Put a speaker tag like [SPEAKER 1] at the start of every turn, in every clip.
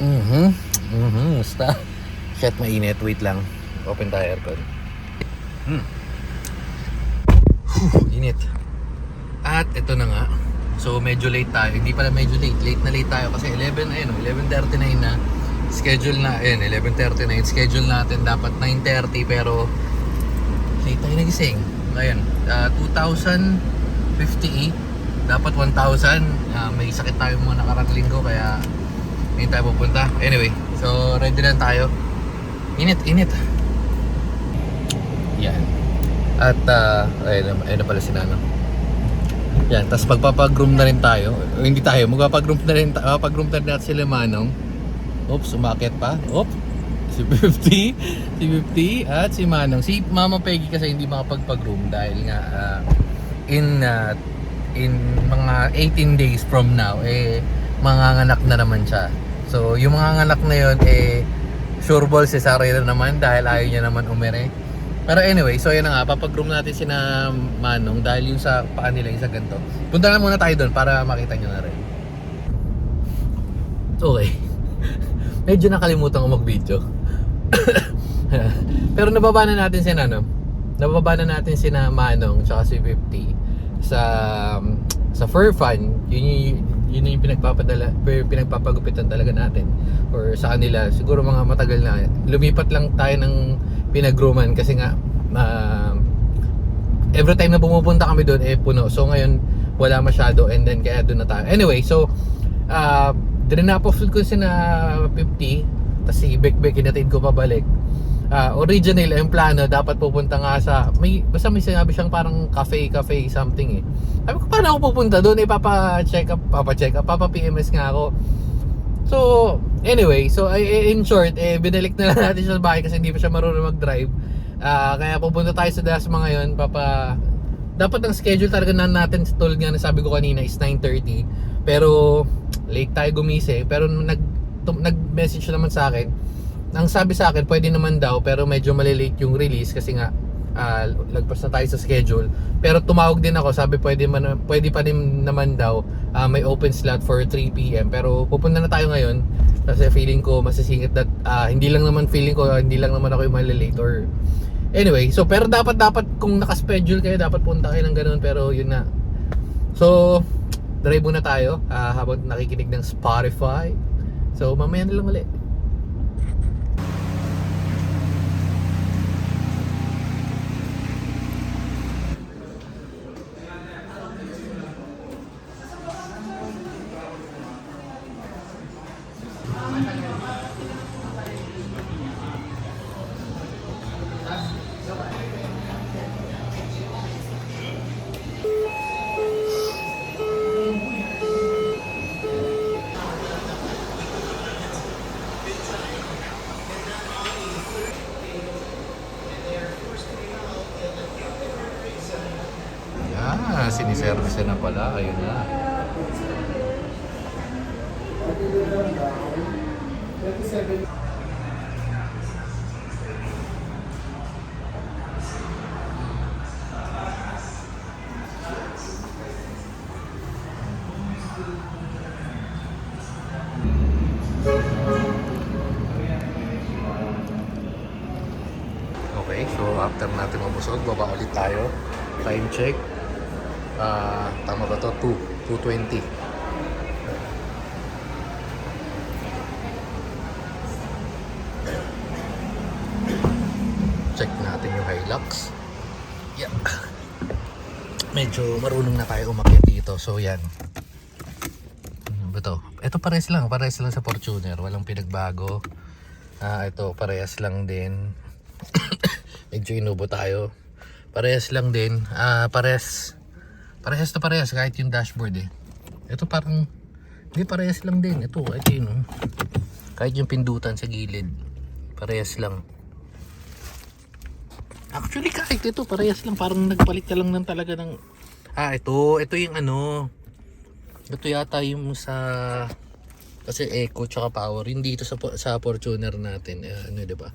[SPEAKER 1] Mhm. Mhm. Basta. Shit, mainit. Wait lang. Open tayo aircon. Hmm. Whew, init. At ito na nga. So medyo late tayo. Hindi pala medyo late. Late na late tayo kasi 11 ayun, oh, 11:39 na. Schedule na ayun, 11:39. Schedule natin dapat 9:30 pero late tayo nagising. Ayun, ah, 2058 dapat 1,000. Ah, may sakit tayo mga nakarang linggo kaya hindi tayo pupunta. Anyway, so ready na tayo. Init, init. Yan. At, uh, ayun, ayun na pala si Nano. Yan, tapos magpapag-groom na rin tayo. O, hindi tayo, magpapag-groom na rin, magpapag-groom na rin natin sila Manong. Oops, umakit pa. Oop. Si 50, si 50 at si Manong. Si Mama Peggy kasi hindi makapagpag-groom dahil nga ah, in ah, in mga 18 days from now eh manganganak na naman siya. So, yung mga anak na yun eh sure ball si Sarah na naman dahil ayaw niya naman umere. Pero anyway, so yun na nga, papag-groom natin si na Manong dahil yung sa paa nila yung sa ganito. Punta na muna tayo doon para makita nyo na rin. Okay. Medyo nakalimutan ko mag-video. Pero nababa na natin si ano, nababa na natin si na Manong tsaka si 50 sa sa fur fun. Yun yung yun yung pinagpapadala pinagpapagupitan talaga natin or sa kanila. Siguro mga matagal na lumipat lang tayo ng pinagruman kasi nga ah, every time na pumupunta kami doon eh puno. So ngayon wala masyado and then kaya doon na tayo. Anyway so uh, drinap off ko si na 50 tapos si Bek Bek hinatid ko pabalik Ah, original yung plano dapat pupunta nga sa may basta may sinabi siyang parang cafe cafe something eh. Sabi ko paano ako pupunta doon? Eh papa check up papa check up papa PMS nga ako. So anyway so I- I- in short eh binalik na lang natin siya sa bahay kasi hindi pa siya marunong mag-drive. Ah, kaya pupunta tayo sa Dasma ngayon papa dapat ang schedule talaga na natin tulad nga na sabi ko kanina is 9.30 pero late tayo gumising pero nag nag-message naman sa akin ang sabi sa akin pwede naman daw pero medyo malilate yung release kasi nga ah, lagpas na tayo sa schedule pero tumawag din ako sabi pwede man pwede pa din naman daw ah, may open slot for 3 PM pero pupunta na tayo ngayon kasi feeling ko masisingit that ah, hindi lang naman feeling ko hindi lang naman ako yung malilate or Anyway, so pero dapat dapat kung naka-schedule kayo dapat punta kayo ng ganun pero yun na. So, drive muna tayo ah, habang nakikinig ng Spotify. So, mamaya na lang ulit. Siniservice na pala. Ayun na. Okay, so after natin mabusog, baba ulit tayo. Time check. Ah, tama ba to? 2, 220. Check natin yung Hilux. Yeah. Medyo marunong na tayo umakyat dito. So yan. Ano? Ito pares lang. Pares lang sa Fortuner. Walang pinagbago. Ah, ito parehas lang din. Medyo inubo tayo. Parehas lang din. Ah, parehas. Parehas na parehas kahit yung dashboard eh. Ito parang hindi parehas lang din. Ito, ito yun. oh. Kahit yung pindutan sa gilid. Parehas lang. Actually kahit ito parehas lang. Parang nagpalit ka lang ng talaga ng... Ah, ito. Ito yung ano. Ito yata yung sa... Kasi eco tsaka power. Hindi ito sa, sa Fortuner natin. Eh, ano, ba?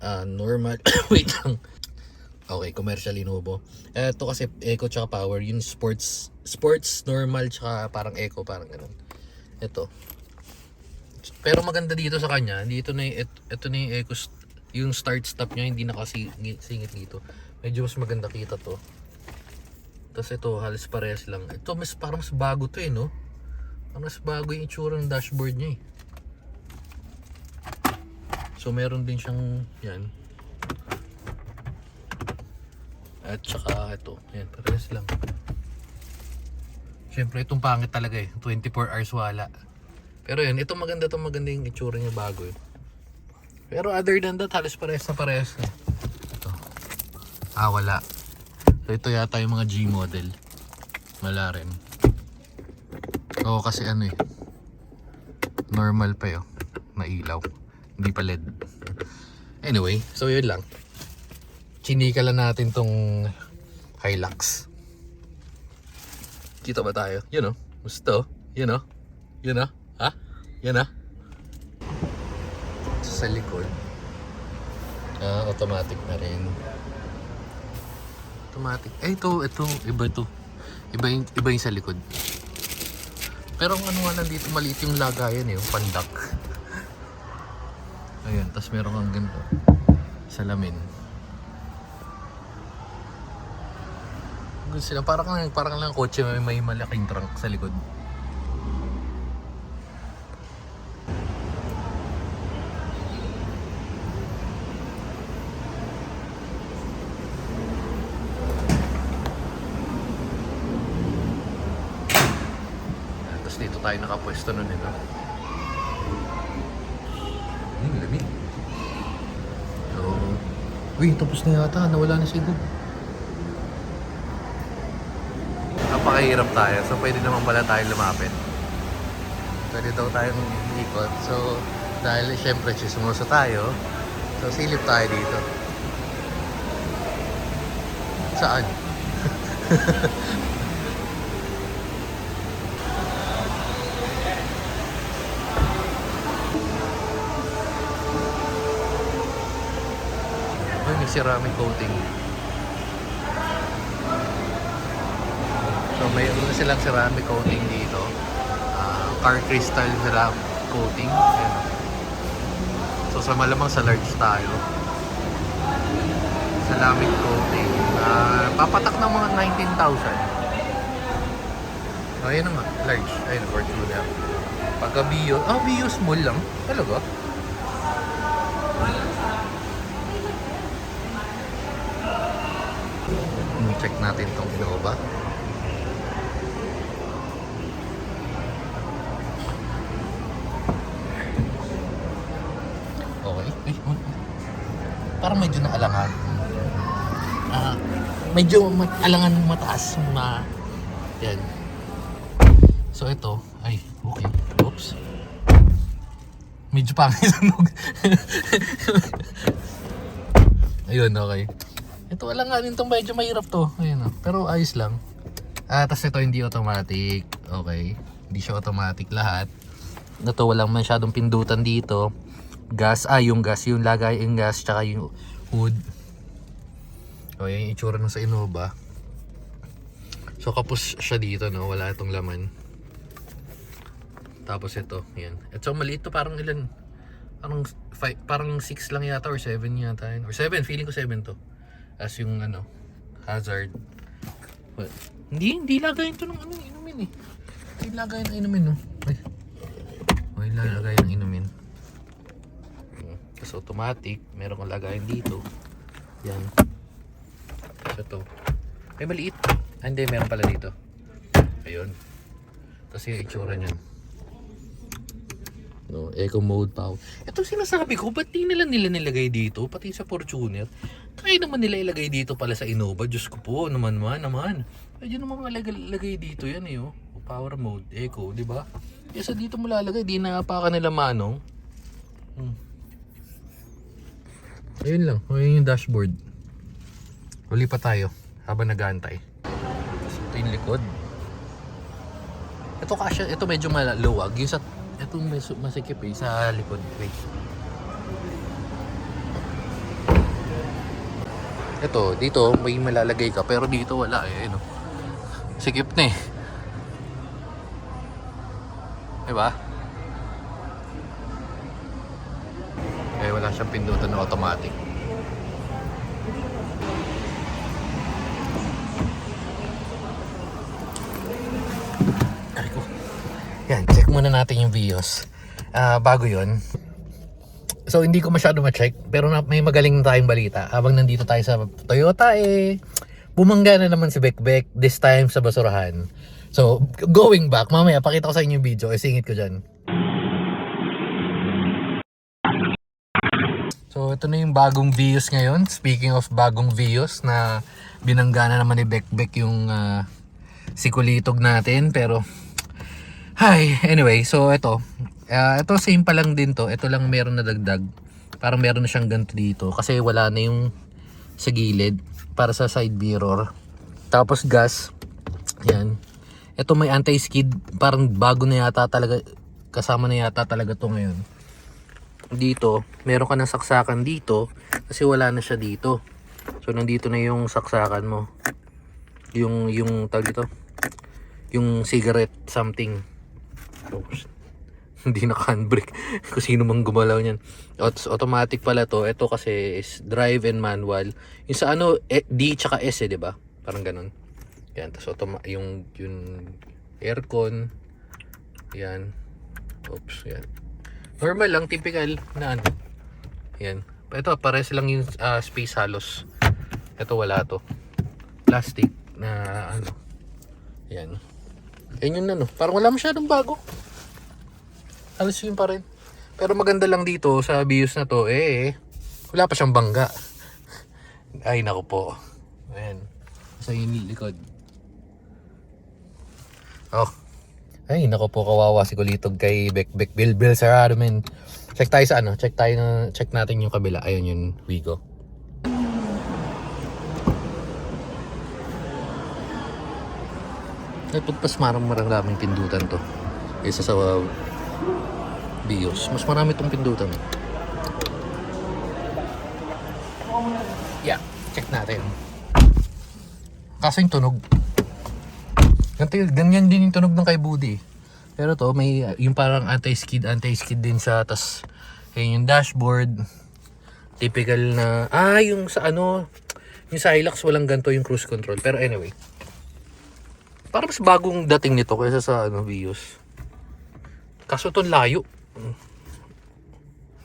[SPEAKER 1] Ah, normal. Wait lang. Okay, commercial Lenovo. Ito kasi eco tsaka power, yung sports sports normal tsaka parang eco parang ganun. Ito. Pero maganda dito sa kanya, dito na yung, et- ito na yung eco, yung start stop niya, hindi nakasingit dito. Medyo mas maganda kita to. Tapos ito, halos parehas lang. Ito, mas parang mas bago to eh, no? Parang mas bago yung itsura ng dashboard niya eh. So, meron din siyang, yan. At saka ito, yan, parehas lang. Siyempre, itong pangit talaga eh. 24 hours wala. Pero yun, ito maganda to maganda yung itsura niya bago eh. Pero other than that, halos parehas na parehas na. Ito. Ah, wala. So ito yata yung mga G model. Wala rin. Oo, kasi ano eh. Normal pa yun. Na ilaw. Hindi pa LED. Anyway, so yun lang. Chinika lang natin tong Hilux. Kita ba tayo? Yun o. Gusto? Yun o. Yun o. Ha? Yan ah. Sa likod. Ah, automatic na rin. Automatic. Eh, ito, ito, iba ito. Iba yung, iba yung sa likod. Pero ang ano nga nandito, maliit yung lagayan eh, yung pandak. Ayun, tapos meron kang ganito. Salamin. Gusto sila, parang lang, parang lang kotse may, may malaking trunk sa likod. Tapos dito tayo nakapwesto nun no? Hmm, lamig. So, uy, tapos na yata. Nawala na si Gub. Napakahirap tayo. So, pwede naman pala tayo lumapit. Pwede daw tayong ikot. So, dahil syempre chismoso tayo, so silip tayo dito. Saan? Uy, may ceramic coating. So, may ano silang ceramic coating dito. Ah, car crystal ceramic coating. Ayan. So, sa malamang sa large tayo. Ceramic coating. Ah, papatak ng mga 19,000. Oh, ayun na nga. Large. Ayun, Fortuner. Pagka Bio. Ah, Bio small lang. Talaga? Hmm, Check natin itong Innova. Okay. Ay, oh. Parang medyo naalangan. Ah, medyo mat- alangan mataas mga yan. So ito, ay, okay. Oops. Medyo pangit sunog. Ayun, okay. Ito wala nga din itong medyo mahirap to. Ayun oh. Pero ayos lang. Ah, tas ito hindi automatic. Okay. Hindi siya automatic lahat. Ito walang masyadong pindutan dito. Gas, ah yung gas, yung lagay yung gas, tsaka yung hood. O yan yung itsura nung sa Innova. So kapos siya dito no, wala itong laman. Tapos ito, yan. At so maliit to, parang ilan? Parang five, parang 6 lang yata or 7 yata yun. Or 7, feeling ko 7 to. As yung ano, hazard. But, hindi, hindi lagayin to ng ano, inumin eh. Hindi lagayin ng inumin no. Ay. Ay, lalagay automatic, meron kang lagayin dito. Yan. So ito. Ay, maliit. Ah, hindi, meron pala dito. Ayun. Tapos yung itsura niyan. No, eco mode pa. Ito sinasabi ko, ba't di nila nila nilagay dito? Pati sa Fortuner. Kaya naman nila ilagay dito pala sa Innova. Diyos ko po, naman man, naman. Pwede naman malagay lagay dito yan eh, oh. Power mode, eco, di ba? Kesa dito mo lalagay, di napakan nila manong. Hmm. Ayun lang, ayun yung dashboard. Huli pa tayo habang nag-aantay. Ito yung likod. Ito kasya, ito medyo maluwag. Yung sa, ito may su- masikip eh, sa likod. Wait. Ito, dito may malalagay ka pero dito wala eh. Ano. Sikip na eh. Diba? Wala siyang pindutan na automatic. Yan, check muna natin yung videos. Ah, bago yon. So hindi ko masyado ma-check pero may magaling na tayong balita. Habang nandito tayo sa Toyota eh bumangga na naman si Bekbek this time sa basurahan. So going back, mamaya pakita ko sa inyo yung video, eh singit ko diyan. So ito na yung bagong views ngayon. Speaking of bagong views na binangga na naman ni Bekbek yung ah, sikulitog natin pero Hi, anyway, so ito. Ah, ito same pa lang din to. Ito lang meron na dagdag. Parang meron na siyang ganito dito kasi wala na yung sa gilid para sa side mirror. Tapos gas. Yan. Ito may anti-skid. Parang bago na yata talaga. Kasama na yata talaga to ngayon. Dito, meron ka ng saksakan dito kasi wala na siya dito. So nandito na yung saksakan mo. Yung yung tawag dito. Yung cigarette something. Oops. Hindi naka handbrake. Kung sino mang gumalaw niyan. Auto- automatic pala to. Ito kasi is drive and manual. Yung sa ano, eh, D tsaka S eh, di ba? Parang ganun. Yan. Tapos automa- yung, yung aircon. Yan. Oops. Yan. Normal lang, typical na ano. Yan. Ito, pares lang yung ah, space halos. Ito wala to. Plastic na ano. Yan. Yan yun ano. Parang wala masyadong bago. Halos yun pa rin. Pero maganda lang dito sa Bios na to, eh, wala pa siyang bangga. Ay, nako po. Ayan. Sa yung likod. Oh. Ay, nako po, kawawa si Kulitog kay Bek Bek Bill Bill Sarado, men. Check tayo sa ano, check tayo na, check natin yung kabila. Ayun yung Wigo. Ay, pagpas marang maraming pindutan to. Isa sa uh, BIOS. Mas marami tong pindutan. Yeah, check natin. Kaso yung tunog. Yun- ganyan din yung tunog ng kay Budi. Pero to, may uh, yung parang anti-skid, anti-skid din siya. Tapos, ayun yung dashboard. Typical na, ah, yung sa ano, yung sa Hilux walang ganito yung cruise control. Pero anyway, parang mas bagong dating nito kaysa sa ano, Vios. Kaso to layo. Mm.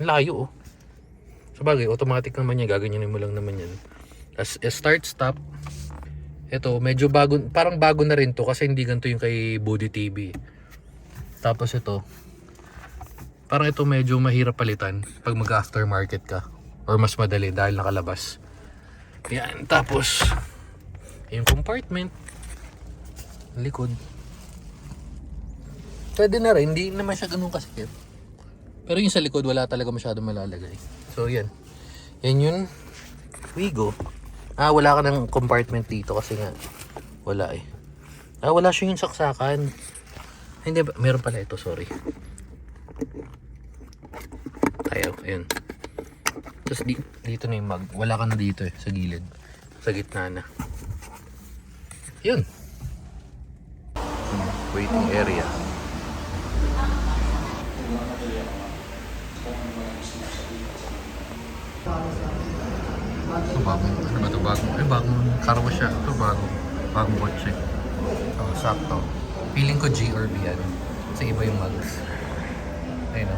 [SPEAKER 1] Layo oh. Sa bagay, automatic naman yan. Gaganyanin mo lang naman yan. As start, stop. Ito, medyo bago, parang bago na rin to kasi hindi ganito yung kay Body TV. Tapos ito, parang ito medyo mahirap palitan pag mag-aftermarket ka. Or mas madali dahil nakalabas. Yan, tapos, yung compartment, likod. Pwede na rin, hindi naman siya ganun kasikip. Pero yung sa likod, wala talaga masyado malalagay. So, yan. Yan yun. Wigo. Ah, wala ka ng compartment dito kasi nga, wala eh. Ah, wala siya yung saksakan. Hindi, ba- meron pala ito, sorry. Ayaw, ayun. Tapos di, dito na yung mag. Wala ka na dito eh, sa gilid. Sa gitna na. Yun. Waiting area. Ito bagong, ano ba ito bagong, ay bagong car wash siya. Ito bagong, bagong kotse. Oh, sakto. Feeling ko G or B yan. Kasi iba yung mugs. Ayun o.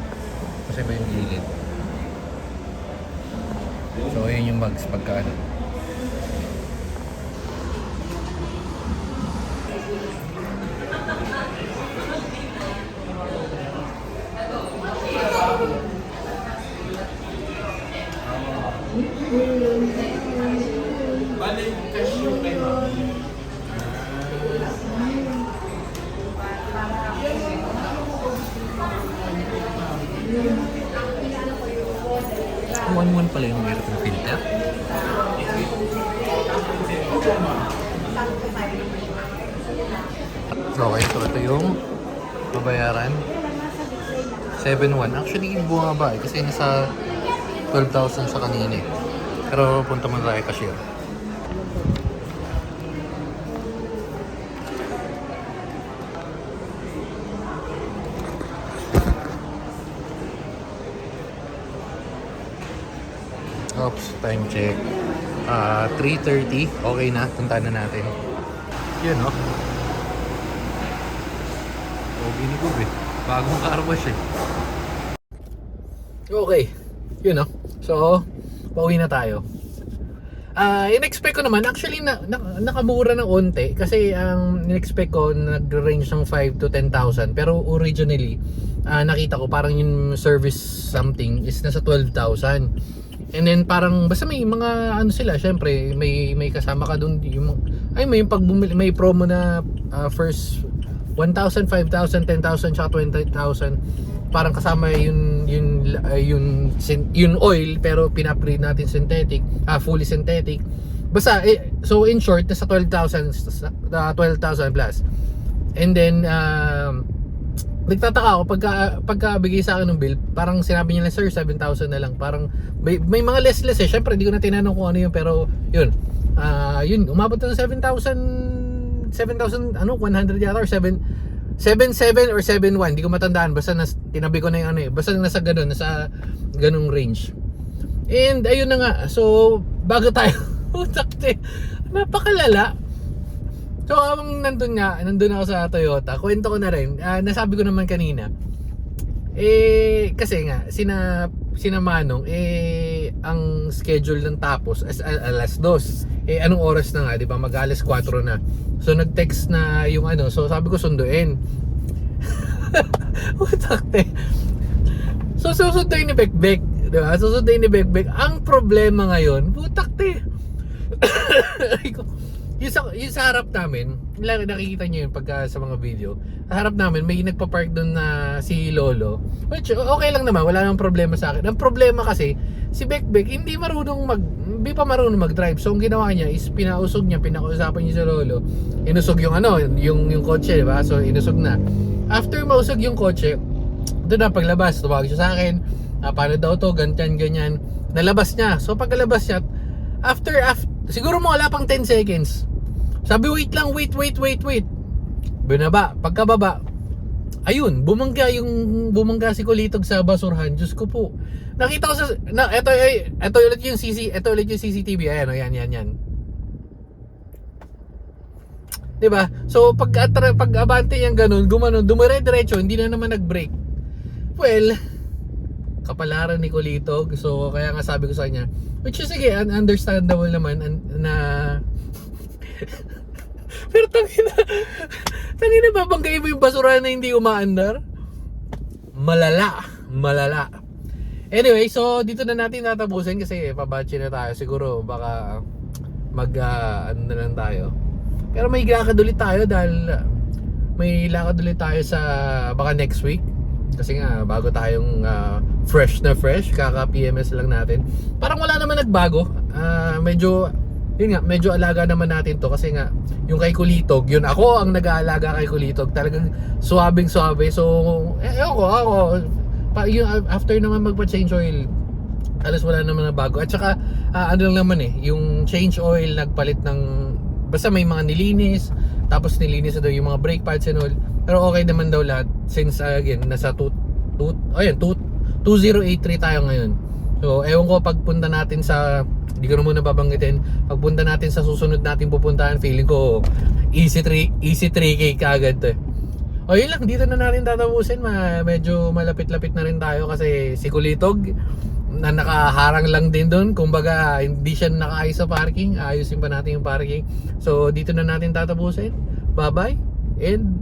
[SPEAKER 1] Kasi iba yung gilid. So, ayun yung mugs pagka ano. Pala yung meron ng filter. Okay, so ito yung babayaran. 7-1. Actually, bumaba eh. Kasi nasa 12,000 sa kanina eh. Pero punta mo tayo cashier. Oops, time check. Ah, 3.30. Okay na. Punta na natin. Yun, no? Oh, ginigub eh. Bagong car wash eh. Okay. Yun, no? So, pauwi na tayo. Ah, in-expect ko naman, actually na, na, nakamura ng onte kasi ang in-expect ko nag-range ng 5 to 10,000 pero originally ah, nakita ko parang yung service something is nasa 12,000 and then parang basta may mga ano sila syempre may may kasama ka doon yung ay may pag bumili, may promo na ah, first 1,000, 5,000, 10,000 tsaka 20,000 parang kasama yun yun uh, yun yun oil pero pina-upgrade natin synthetic ah fully synthetic. Basta eh, so in short nasa 12,000 sa- uh, 12,000 plus. And then um nagtataka ako pagka pagka bigay sa akin ng bill parang sinabi niya na sir 7,000 na lang. Parang may, may mga less less eh. Syempre hindi ko na tinanong kung ano yun pero yun. Ah yun umabot ng 7,000 7,000 ano 100 yata or 7 7.7 or 7.1 hindi ko matandaan. Basta nas, tinabi ko na yung ano eh. Basta nasa ganun nasa ganung range. And ayun na nga. So bago tayo utakte napakalala so habang nandun nga nandun ako sa Toyota kwento ko na rin ah, nasabi ko naman kanina eh kasi nga sina sina Manong eh ang schedule ng tapos as alas 2 eh anong oras na nga 'di ba mag alas 4 na so nag-text na yung ano so sabi ko sunduin Utakte. So susunduin ni Bekbek, 'di ba? Susunduin ni Bekbek. Ang problema ngayon, putakte. yung sa, yung sa harap namin, nakikita niyo yun pagka sa mga video. Sa harap namin may nagpa-park doon na si Lolo. Which okay lang naman, wala namang problema sa akin. Ang problema kasi si Bekbek hindi marunong mag hindi pa marunong mag-drive. So ang ginawa niya is pinausog niya, pinakausapan niya si Lolo. Inusog yung ano, yung yung kotse, di ba? So inusog na. After mausog yung kotse, doon na paglabas, tumawag siya sa akin. Ah, paano daw to, ganyan, ganyan. Nalabas niya. So pagkalabas niya, after, after siguro mo wala pang 10 seconds. Sabi, wait lang, wait, wait, wait, wait. Binaba, pagkababa, ayun, bumangga yung bumangga si Kulitog sa basurhan. Diyos ko po. Nakita ko sa na ito ay ito ulit yung CC, ito ulit yung CCTV. Ayan, oh, yan, yan. 'Di ba? So pag atra, pag abante yang ganun, gumanon, dumire-diretso, hindi na naman nag-brake. Well, kapalaran ni Kulitog. So kaya nga sabi ko sa kanya, which is sige, un- understandable naman an- na Pero tangina, tangina babanggain mo yung basura na hindi umaandar? Malala, malala. Anyway, so dito na natin tatapusin kasi pabachi na tayo. Siguro baka mag ah, ano na lang tayo. Pero may lakad ulit tayo dahil ah, may lakad ulit tayo sa baka next week. Kasi nga bago tayong ah, fresh na fresh, kaka PMS lang natin. Parang wala naman nagbago. Ah, medyo yun nga, medyo alaga naman natin to kasi nga yung kay Kulitog, yun ako ang nag-aalaga kay Kulitog. Talagang suwabing suwabe. So, eh, ako, ako, pa, yung after naman magpa-change oil, alas wala naman na bago. At saka, ah, ano lang naman eh, yung change oil, nagpalit ng, basta may mga nilinis, tapos nilinis na daw yung mga brake pads and all. Pero okay naman daw lahat since ah, again, nasa 2, 2, ayun, 2, 2083 tayo ngayon. So, ewan ko pagpunta natin sa hindi ko na muna babanggitin. Pagpunta natin sa susunod natin pupuntahan, feeling ko easy 3 easy 3k kaagad to. eh. O yun lang, dito na natin tatapusin. Ma, medyo malapit-lapit na rin tayo kasi si Kulitog na nakaharang lang din doon. Kumbaga, hindi siya nakaayos sa parking. Ayusin pa natin yung parking. So, dito na natin tatapusin. Bye-bye. And,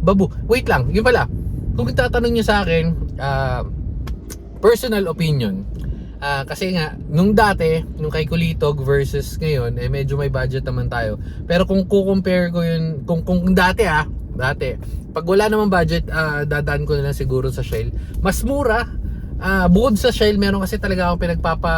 [SPEAKER 1] babu. Wait lang, yun pala. Kung tatanong niyo sa akin, ah, personal opinion. Ah, kasi nga, nung dati, nung kay Kulitog versus ngayon, eh medyo may budget naman tayo. Pero kung kukompare ko yun, kung, kung dati ah, dati, pag wala namang budget, ah, dadaan ko na lang siguro sa Shell. Mas mura, ah, bukod sa Shell, meron kasi talaga akong pinagpapa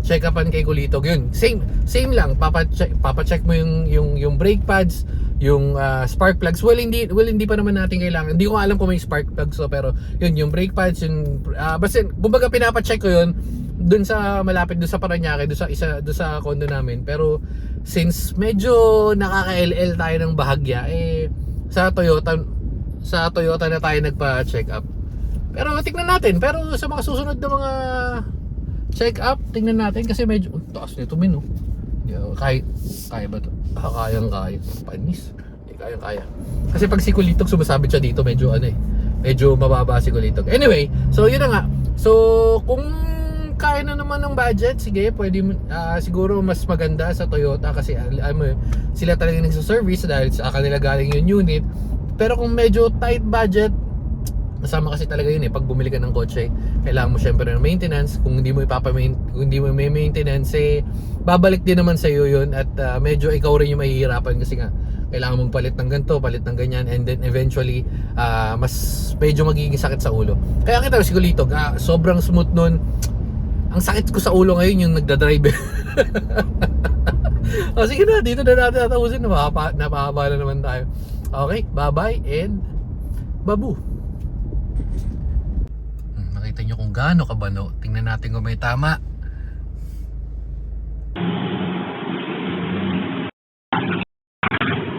[SPEAKER 1] check upan kay Kulitog yun. Same same lang, papa check, papa check mo yung yung yung brake pads, yung ah, spark plugs. Well hindi well hindi pa naman natin kailangan. Hindi ko alam kung may spark plugs so pero yun yung brake pads yung ah, basta kumbaga pinapa-check ko yun dun sa malapit dun sa Paranaque, dun sa isa dun sa condo namin. Pero since medyo nakaka-LL tayo ng bahagya eh sa Toyota sa Toyota na tayo nagpa-check up. Pero tignan natin. Pero sa mga susunod na mga check up, tingnan natin kasi medyo ang taas nito min oh. Hindi, oh, kaya, kaya ba to? Ah, kayang kaya. Panis. Hindi kayang kaya. Kasi pag si Kulitog sumasabit siya dito, medyo ano eh. Medyo mababa si Kulitog. Anyway, so yun na nga. So, kung kaya na naman ng budget, sige, pwede ah, siguro mas maganda sa Toyota kasi alam mo, sila talaga nagsa-service dahil sa kanila galing yung unit. Pero kung medyo tight budget, Kasama kasi talaga yun eh, pag bumili ka ng kotse, kailangan mo syempre ng maintenance. Kung hindi mo ipapa-main, kung hindi mo may maintenance, eh, babalik din naman sa iyo yun at ah, medyo ikaw rin yung mahihirapan kasi nga kailangan mong palit ng ganito, palit ng ganyan and then eventually ah, mas medyo magiging sakit sa ulo. Kaya kita si Kulito, ah, sobrang smooth nun. Ang sakit ko sa ulo ngayon yung nagda-drive. o sige na, dito na natin tatapusin. Napahaba, na naman tayo. Okay, bye-bye and babu. Nakita nyo kung gaano kabano. Tingnan natin kung may tama.